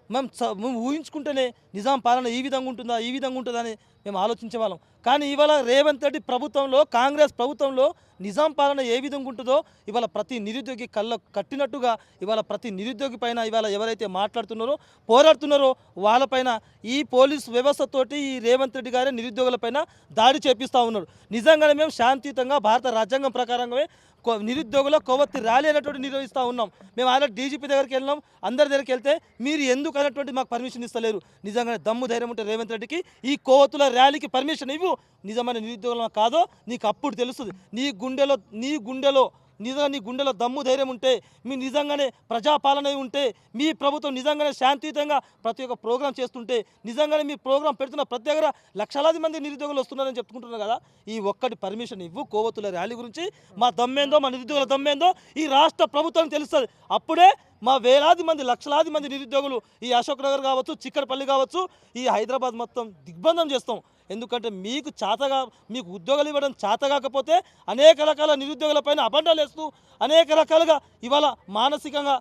మేము మేము ఊహించుకుంటేనే నిజాం పాలన ఈ విధంగా ఉంటుందా ఈ విధంగా ఉంటుందా అని మేము ఆలోచించే వాళ్ళం కానీ ఇవాళ రేవంత్ రెడ్డి ప్రభుత్వంలో కాంగ్రెస్ ప్రభుత్వంలో నిజాం పాలన ఏ విధంగా ఉంటుందో ఇవాళ ప్రతి నిరుద్యోగి కళ్ళ కట్టినట్టుగా ఇవాళ ప్రతి నిరుద్యోగి పైన ఇవాళ ఎవరైతే మాట్లాడుతున్నారో పోరాడుతున్నారో వాళ్ళపైన ఈ పోలీస్ వ్యవస్థతోటి ఈ రేవంత్ రెడ్డి గారే నిరుద్యోగులపైన దాడి చేపిస్తూ ఉన్నారు. నిజంగానే మేము శాంతియుతంగా భారత రాజ్యాంగం ప్రకారంగా నిరుద్యోగుల కొవ్వొత్తి ర్యాలీ అనేటువంటి నిర్వహిస్తూ ఉన్నాం. మేము ఆయన డీజీపీ దగ్గరికి వెళ్ళినాం. అందరి దగ్గరికి వెళ్తే మీరు ఎందుకు అనేటువంటి మాకు పర్మిషన్ ఇస్తలేరు? నిజంగానే దమ్ము ధైర్యం ఉంటే రేవంత్ రెడ్డికి ఈ కొవ్వొత్తుల ర్యాలీకి పర్మిషన్ ఇవ్వు. నిజమైన నిరుద్యోగులం కాదో నీకు అప్పుడు తెలుస్తుంది. నీ గుండెలో నీ గుండెలో నిజంగా నీ గుండెలో దమ్ము ధైర్యం ఉంటే మీ నిజంగానే ప్రజాపాలన ఉంటే మీ ప్రభుత్వం నిజంగానే శాంతియుతంగా ప్రతి ఒక్క ప్రోగ్రాం చేస్తుంటే నిజంగానే మీ ప్రోగ్రాం పెడుతున్న ప్రతి దగ్గర లక్షలాది మంది నిరుద్యోగులు వస్తున్నారని చెప్పుకుంటున్నారు కదా. ఈ ఒక్కటి పర్మిషన్ ఇవ్వు కోవతుల ర్యాలీ గురించి. మా దమ్మేందో మా నిరుద్యోగుల దమ్మేందో ఈ రాష్ట్ర ప్రభుత్వం తెలుస్తుంది. అప్పుడే మా వేలాది మంది లక్షలాది మంది నిరుద్యోగులు ఈ అశోక్ నగర్ కావచ్చు చిక్కడపల్లి కావచ్చు ఈ హైదరాబాద్ మొత్తం దిగ్బంధం చేస్తాం. ఎందుకంటే మీకు చేతగా మీకు ఉద్యోగాలు ఇవ్వడం చేత కాకపోతే అనేక రకాల నిరుద్యోగులపైన అబండాలు వేస్తూ అనేక రకాలుగా ఇవాళ మానసికంగా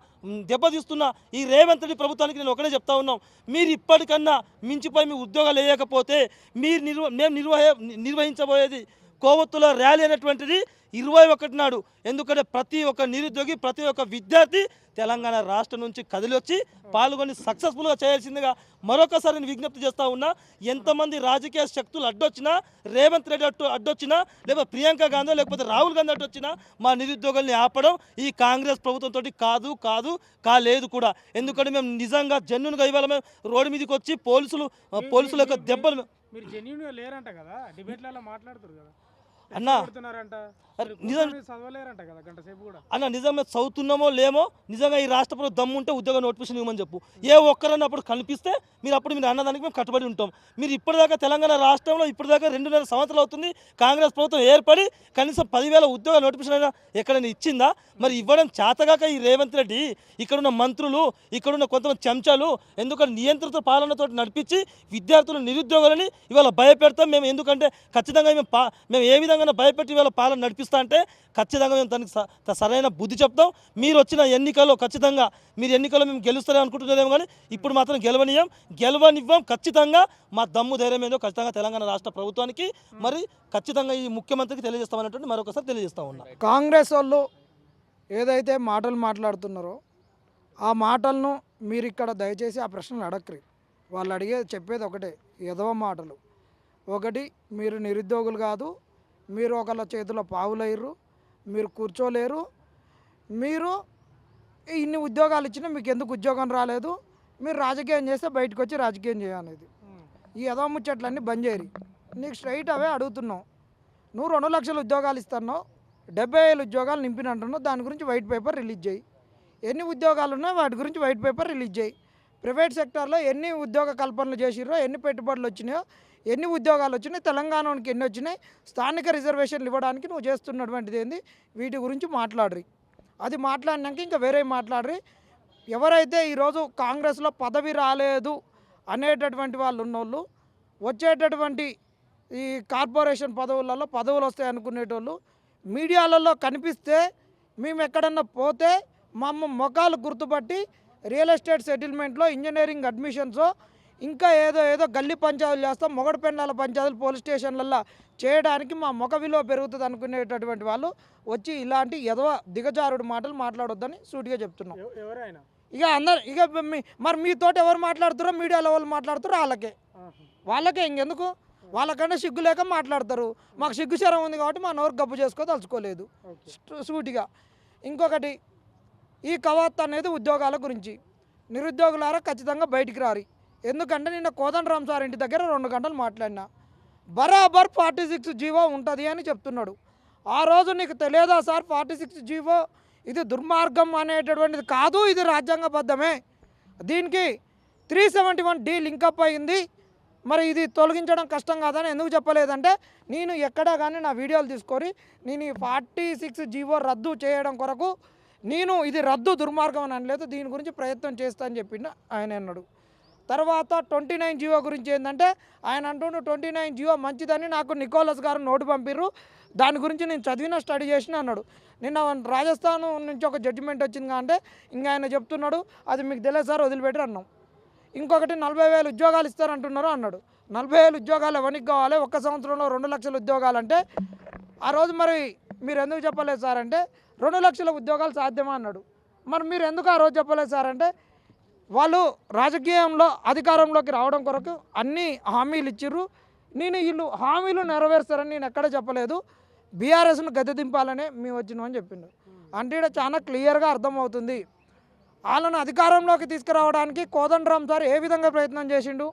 దెబ్బతీస్తున్న ఈ రేవంత్ రెడ్డి ప్రభుత్వానికి నేను ఒకటే చెప్తా ఉన్నాం. మీరు ఇప్పటికన్నా మించిపోయి మీ ఉద్యోగాలు వేయకపోతే మీరు నిర్వ మేము నిర్వహ నిర్వహించబోయేది కోవత్తుల ర్యాలీ అనేటువంటిది ఇరవై ఒకటి నాడు. ఎందుకంటే ప్రతి ఒక్క నిరుద్యోగి ప్రతి ఒక్క విద్యార్థి తెలంగాణ రాష్ట్రం నుంచి కదిలి వచ్చి పాల్గొని సక్సెస్ఫుల్గా చేయాల్సిందిగా మరొకసారి నేను విజ్ఞప్తి చేస్తూ ఉన్నా. ఎంతమంది రాజకీయ శక్తులు అడ్డొచ్చినా రేవంత్ రెడ్డి అడ్డు అడ్డొచ్చినా లేకపోతే ప్రియాంక గాంధీ లేకపోతే రాహుల్ గాంధీ అడ్డొచ్చినా మా నిరుద్యోగుల్ని ఆపడం ఈ కాంగ్రెస్ ప్రభుత్వంతో కాదు కాదు కాలేదు కూడా. ఎందుకంటే మేము నిజంగా జన్యునుగా ఇవాళ మేము రోడ్డు మీదకి వచ్చి పోలీసులు పోలీసుల యొక్క దెబ్బలు మీరు జెన్యున్గా లేరంట కదా. డిబేట్లలో మాట్లాడుతారు కదా. అన్నా, అన్న నిజంగా చదువుతున్నామో లేమో నిజంగా ఈ రాష్ట్ర ప్రభుత్వం దమ్ముంటే ఉద్యోగ నోటిఫికేషన్ ఇవ్వమని చెప్పు. ఏ ఒక్కరన్నా అప్పుడు కనిపిస్తే మీరు అప్పుడు మీరు అన్నదానికి మేము కట్టుబడి ఉంటాం. మీరు ఇప్పటిదాకా తెలంగాణ రాష్ట్రంలో ఇప్పటిదాకా రెండున్నర సంవత్సరాలు అవుతుంది కాంగ్రెస్ ప్రభుత్వం ఏర్పడి కనీసం పదివేల ఉద్యోగ నోటిఫికేషన్ అయినా ఎక్కడైనా ఇచ్చిందా? మరి ఇవ్వడం చేతగాక ఈ రేవంత్ రెడ్డి ఇక్కడున్న మంత్రులు ఇక్కడున్న కొంతమంది చెంచాలు ఎందుకంటే నియంత్రిత పాలనతో నడిపించి విద్యార్థులు నిరుద్యోగులని ఇవాళ భయపెడతాం. మేము ఎందుకంటే ఖచ్చితంగా మేము మేము ఏ విధంగా భయపెట్టి వీళ్ళ పాలన నడిపిస్తా అంటే ఖచ్చితంగా మేము దానికి స- సరైన బుద్ధి చెప్తాం. మీరు వచ్చిన ఎన్నికల్లో ఖచ్చితంగా మీరు ఎన్నికల్లో మేము గెలుస్తారే అనుకుంటున్నారేమో కానీ ఇప్పుడు మాత్రం గెలవనియం గెలవనివ్వం ఖచ్చితంగా. మా దమ్ము ధైర్యం ఏదో ఖచ్చితంగా తెలంగాణ రాష్ట్ర ప్రభుత్వానికి. మరి ఖచ్చితంగా ఈ ముఖ్యమంత్రికి తెలియజేస్తామన్నట్టు మరొకసారి తెలియజేస్తా ఉన్నా. కాంగ్రెస్ వాళ్ళు ఏదైతే మాటలు మాట్లాడుతున్నారో ఆ మాటలను మీరు ఇక్కడ దయచేసి ఆ ప్రశ్నలు అడక్కరి వాళ్ళు అడిగే చెప్పేది ఒకటే ఎదవ మాటలు. ఒకటి మీరు నిరుద్యోగులు కాదు మీరు ఒకళ్ళ చేతిలో పావులయ్యరు మీరు కూర్చోలేరు. మీరు ఇన్ని ఉద్యోగాలు ఇచ్చినా మీకు ఎందుకు ఉద్యోగం రాలేదు? మీరు రాజకీయం చేస్తే బయటకు వచ్చి రాజకీయం చేయనేది ఈ ఎదవ ముచ్చట్లన్నీ బంద్ చేయరు నీకు స్ట్రైట్ అవే అడుగుతున్నావు. నువ్వు రెండు లక్షల ఉద్యోగాలు ఇస్తున్నావు. డెబ్బై వేల ఉద్యోగాలు నింపినంటున్నావు. దాని గురించి వైట్ పేపర్ రిలీజ్ చేయి. ఎన్ని ఉద్యోగాలు ఉన్నాయో వాటి గురించి వైట్ పేపర్ రిలీజ్ చేయి. ప్రైవేట్ సెక్టార్లో ఎన్ని ఉద్యోగ కల్పనలు చేసిర్రో ఎన్ని పెట్టుబడులు వచ్చినాయో ఎన్ని ఉద్యోగాలు వచ్చినాయి తెలంగాణకి ఎన్ని వచ్చినాయి స్థానిక రిజర్వేషన్లు ఇవ్వడానికి నువ్వు చేస్తున్నటువంటిది ఏంది? వీటి గురించి మాట్లాడరి. అది మాట్లాడినాక ఇంకా వేరే మాట్లాడరి. ఎవరైతే ఈరోజు కాంగ్రెస్లో పదవి రాలేదు అనేటటువంటి వాళ్ళు ఉన్నోళ్ళు వచ్చేటటువంటి ఈ కార్పొరేషన్ పదవులలో పదవులు వస్తాయి అనుకునేటోళ్ళు మీడియాలలో కనిపిస్తే మేము ఎక్కడన్నా పోతే మా మొఖాలు గుర్తుపట్టి రియల్ ఎస్టేట్ సెటిల్మెంట్లో ఇంజనీరింగ్ అడ్మిషన్స్ ఇంకా ఏదో ఏదో గల్లీ పంచాయతీలు చేస్తాం. మొగడు పెండాల పంచాయతీలు పోలీస్ స్టేషన్లల్లో చేయడానికి మా ముఖ విలువ పెరుగుతుంది అనుకునేటటువంటి వాళ్ళు వచ్చి ఇలాంటి ఎదవ దిగజారుడు మాటలు మాట్లాడొద్దని సూటిగా చెప్తున్నాం. ఇక అందరు ఇక మీ- మరి మీతోటి ఎవరు మాట్లాడుతారో మీడియాలో వాళ్ళు మాట్లాడుతారో వాళ్ళకే. వాళ్ళకే ఇంకెందుకు? వాళ్ళకన్నా సిగ్గు లేక మాట్లాడతారు. మాకు సిగ్గు శరం ఉంది కాబట్టి మా నోరు గబ్బు చేసుకో తలుచుకోలేదు. సూటిగా. ఇంకొకటి ఈ కవాత్ అనేది ఉద్యోగాల గురించి. నిరుద్యోగులారా ఖచ్చితంగా బయటికి రారి. ఎందుకంటే నిన్న కోదండరామ్ సార్ ఇంటి దగ్గర రెండు గంటలు మాట్లాడినా. బరాబర్ ఫార్టీ సిక్స్ జీవో ఉంటుంది అని చెప్తున్నాడు. ఆ రోజు నీకు తెలియదా సార్ ఫార్టీ సిక్స్ జీవో? ఇది దుర్మార్గం అనేటటువంటిది కాదు ఇది రాజ్యాంగబద్ధమే. దీనికి three seventy one D link up అయింది. మరి ఇది తొలగించడం కష్టం కాదని ఎందుకు చెప్పలేదంటే నేను ఎక్కడా కానీ నా వీడియోలు తీసుకొని నేను ఈ ఫార్టీ సిక్స్ జీవో రద్దు చేయడం కొరకు నేను ఇది రద్దు దుర్మార్గం అని అనలేదు దీని గురించి ప్రయత్నం చేస్తా అని చెప్పిన ఆయన అన్నాడు. తర్వాత ట్వంటీ నైన్ జియో గురించి ఏంటంటే ఆయన అంటుండు ట్వంటీ నైన్ జియో మంచిదని నాకు నికోలస్ గారు నోటు పంపిర్రు. దాని గురించి నేను చదివిన స్టడీ చేసిన అన్నాడు. నిన్న రాజస్థాన్ నుంచి ఒక జడ్జిమెంట్ వచ్చింది అంటే ఇంకా ఆయన చెప్తున్నాడు అది మీకు తెలియదు సార్ వదిలిపెట్టి అన్నాం. ఇంకొకటి నలభై వేలు ఉద్యోగాలు ఇస్తారంటున్నారు అన్నాడు. నలభై వేలు ఉద్యోగాలు ఎవరికి కావాలి? ఒక్క సంవత్సరంలో రెండు లక్షల ఉద్యోగాలు అంటే ఆ రోజు మరి మీరు ఎందుకు చెప్పలేదు సార్ అంటే రెండు లక్షల ఉద్యోగాలు సాధ్యమా అన్నాడు. మరి మీరు ఎందుకు ఆ రోజు చెప్పలేదు సార్ అంటే వాళ్ళు రాజకీయంలో అధికారంలోకి రావడం కొరకు అన్ని హామీలు ఇచ్చిర్రు. నేను వీళ్ళు హామీలు నెరవేరుస్తారని నేను ఎక్కడ చెప్పలేదు. బీఆర్ఎస్ను గద్దె దింపాలనే మేము వచ్చినామని చెప్పిండు. అంటే ఇక్కడ చాలా క్లియర్గా అర్థమవుతుంది. వాళ్ళను అధికారంలోకి తీసుకురావడానికి కోదండరామ్ సార్ ఏ విధంగా ప్రయత్నం చేసిండు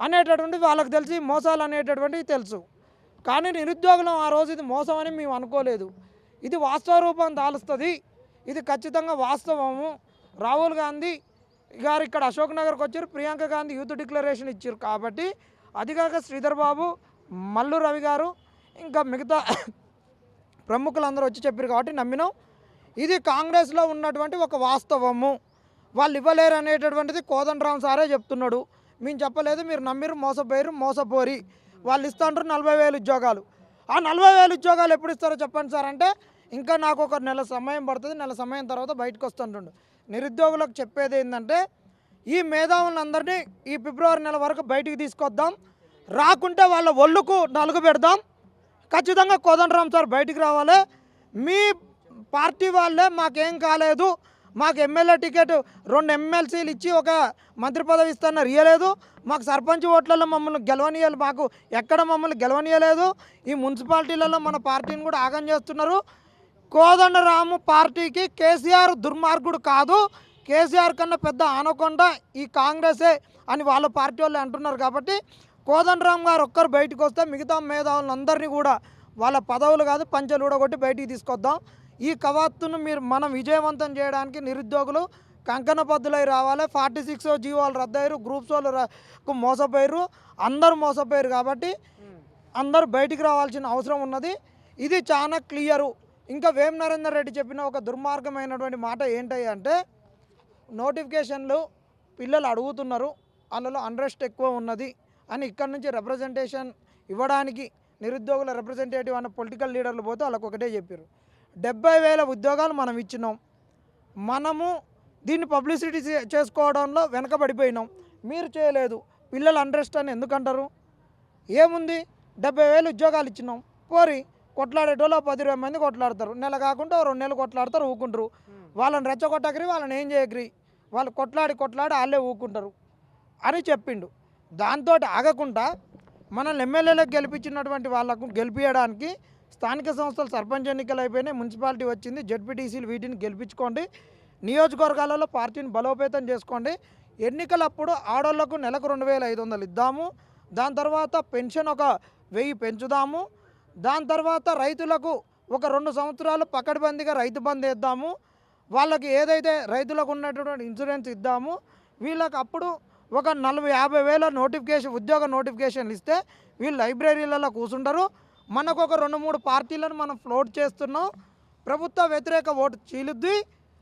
అనేటటువంటి వాళ్ళకి తెలిసి మోసాలు అనేటటువంటివి తెలుసు. కానీ నిరుద్యోగులం ఆ రోజు ఇది మోసం అని మేము అనుకోలేదు. ఇది వాస్తవ రూపం దాలుస్తుంది. ఇది ఖచ్చితంగా వాస్తవము. రాహుల్ గాంధీ గారు ఇక్కడ అశోక్ నగర్కి వచ్చారు. ప్రియాంక గాంధీ యూత్ డిక్లరేషన్ ఇచ్చారు కాబట్టి అది కాక శ్రీధర్ బాబు మల్లు రవి గారు ఇంకా మిగతా ప్రముఖులందరూ వచ్చి చెప్పారు కాబట్టి నమ్మినాం. ఇది కాంగ్రెస్లో ఉన్నటువంటి ఒక వాస్తవము. వాళ్ళు ఇవ్వలేరు అనేటటువంటిది కోదండరామ్ సారే చెప్తున్నాడు. మేము చెప్పలేదు మీరు నమ్మిరు మోసపోయారు మోసపోరి. వాళ్ళు ఇస్తాంటారు నలభై వేలు ఉద్యోగాలు. ఆ నలభై వేలు ఉద్యోగాలు ఎప్పుడు ఇస్తారో చెప్పండి సార్ అంటే ఇంకా నాకు ఒక నెల సమయం పడుతుంది. నెల సమయం తర్వాత బయటకు వస్తుంటుండు. నిరుద్యోగులకు చెప్పేది ఏంటంటే ఈ మేధావులందరినీ ఈ ఫిబ్రవరి నెల వరకు బయటికి తీసుకొద్దాం. రాకుంటే వాళ్ళ ఒళ్ళుకు నలుగు పెడదాం. ఖచ్చితంగా కోదండరామ్ సార్ బయటికి రావాలి. మీ పార్టీ వాళ్ళే మాకేం కాలేదు. మాకు ఎమ్మెల్యే టికెట్ రెండు ఎమ్మెల్సీలు ఇచ్చి ఒక మంత్రి పదవి ఇస్తున్నారు రియలేదు మాకు సర్పంచ్ ఓట్లలో మమ్మల్ని గెలవనీయాలి. మాకు ఎక్కడ మమ్మల్ని గెలవనీయలేదు. ఈ మున్సిపాలిటీలలో మన పార్టీని కూడా ఆగం చేస్తున్నారు. కోదండరాము పార్టీకి కేసీఆర్ దుర్మార్గుడు కాదు. కేసీఆర్ కన్నా పెద్ద ఆనకొండ ఈ కాంగ్రెసే అని వాళ్ళ పార్టీ వాళ్ళు అంటున్నారు కాబట్టి కోదండరామ్ గారు ఒక్కరు బయటకు వస్తే మిగతా మేధావులను అందరినీ కూడా వాళ్ళ పదవులు కాదు పంచలు ఊడగొట్టి బయటికి తీసుకొద్దాం. ఈ కవాతును మీరు మనం విజయవంతం చేయడానికి నిరుద్యోగులు కంకణబద్దులై రావాలి. ఫార్టీ సిక్స్ జీవోలు రద్దయ్యారు గ్రూప్స్ వాళ్ళు మోసపోయారు. అందరూ మోసపోయారు కాబట్టి అందరూ బయటికి రావాల్సిన అవసరం ఉన్నది. ఇది చాలా క్లియరు. ఇంకా వేం నరేందర్ రెడ్డి చెప్పిన ఒక దుర్మార్గమైనటువంటి మాట ఏంటి అంటే నోటిఫికేషన్లు పిల్లలు అడుగుతున్నారు అందులో అన్రెస్ట్ ఎక్కువ ఉన్నది అని ఇక్కడి నుంచి రిప్రజెంటేషన్ ఇవ్వడానికి నిరుద్యోగుల రిప్రజెంటేటివ్ అన్న పొలిటికల్ లీడర్లు పోతే వాళ్ళకు ఒకటే చెప్పారు డెబ్బై వేల ఉద్యోగాలు మనం ఇచ్చినాం. మనము దీన్ని పబ్లిసిటీ చేసుకోవడంలో వెనకబడిపోయినాం. మీరు చేయలేదు. పిల్లలు అన్రెస్ట్ అని ఎందుకంటారు? ఏముంది? డెబ్బై వేలు ఉద్యోగాలు ఇచ్చినాం. పోరి కొట్లాడేటోళ్ళు పది ఇరవై మంది కొట్లాడతారు. నెల కాకుండా రెండు నెలలు కొట్లాడతారు ఊకుంటారు. వాళ్ళని రెచ్చగొట్టకరి వాళ్ళని ఏం చేయకరి? వాళ్ళు కొట్లాడి కొట్లాడి వాళ్ళే ఊకుంటారు అని చెప్పిండు. దాంతో ఆగకుండా మనల్ని ఎమ్మెల్యేలకు గెలిపించినటువంటి వాళ్ళకు గెలిపించడానికి స్థానిక సంస్థలు సర్పంచ్ ఎన్నికలు అయిపోయినాయి మున్సిపాలిటీ వచ్చింది జడ్పీటీసీలు వీటిని గెలిపించుకోండి నియోజకవర్గాలలో పార్టీని బలోపేతం చేసుకోండి. ఎన్నికలప్పుడు ఆడోళ్ళకు నెలకు రెండు వేల ఐదు వందలు ఇద్దాము. దాని తర్వాత పెన్షన్ ఒక వెయ్యి పెంచుదాము. దాని తర్వాత రైతులకు ఒక రెండు సంవత్సరాలు పకడ్బందీగా రైతు బంద్ ఇద్దాము వాళ్ళకి ఏదైతే రైతులకు ఉన్నటువంటి ఇన్సూరెన్స్ ఇద్దాము వీళ్ళకి అప్పుడు ఒక నలభై యాభై వేల నోటిఫికేషన్ ఉద్యోగ నోటిఫికేషన్లు ఇస్తే వీళ్ళు లైబ్రరీలలో కూర్చుంటారు. మనకు ఒక రెండు మూడు పార్టీలను మనం ఫ్లోట్ చేస్తున్నాం. ప్రభుత్వ వ్యతిరేక ఓటు చీలుద్ది.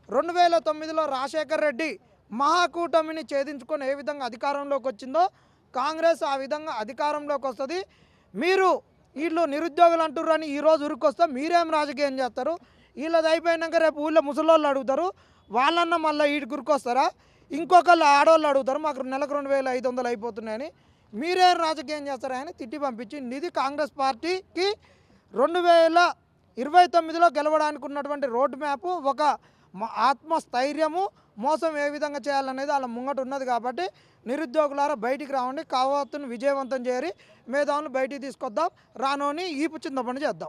రెండు వేల తొమ్మిదిలో రాజశేఖర్ రెడ్డి మహాకూటమిని ఛేదించుకొని ఏ విధంగా అధికారంలోకి వచ్చిందో కాంగ్రెస్ ఆ విధంగా అధికారంలోకి వస్తుంది. మీరు వీళ్ళు నిరుద్యోగులు అంటుర్రు అని ఈరోజు ఉరికొస్తే మీరేం రాజకీయం చేస్తారు? వీళ్ళది అయిపోయినాక రేపు ఊళ్ళో ముసలోళ్ళు అడుగుతారు. వాళ్ళన్న మళ్ళీ వీడికి ఉరికొస్తారా ఇంకొకళ్ళు ఆడవాళ్ళు అడుగుతారు. మాకు నెలకు రెండు వేల ఐదు వందలు అయిపోతున్నాయని. మీరేం రాజకీయం చేస్తారా అని తిట్టి పంపించింది ఇది కాంగ్రెస్ పార్టీకి రెండు వేల ఇరవై తొమ్మిదిలో గెలవడానికి ఉన్నటువంటి రోడ్ మ్యాప్ ఒక ఆత్మస్థైర్యము మోసం ఏ విధంగా చేయాలనేది వాళ్ళ ముంగట ఉన్నది కాబట్టి నిరుద్యోగులారా బయటికి రావండి. కావత్తును విజయవంతం చేయరి మేధావులను బయటికి తీసుకొద్దాం. రానోని ఈపు చింతపని చేద్దాం.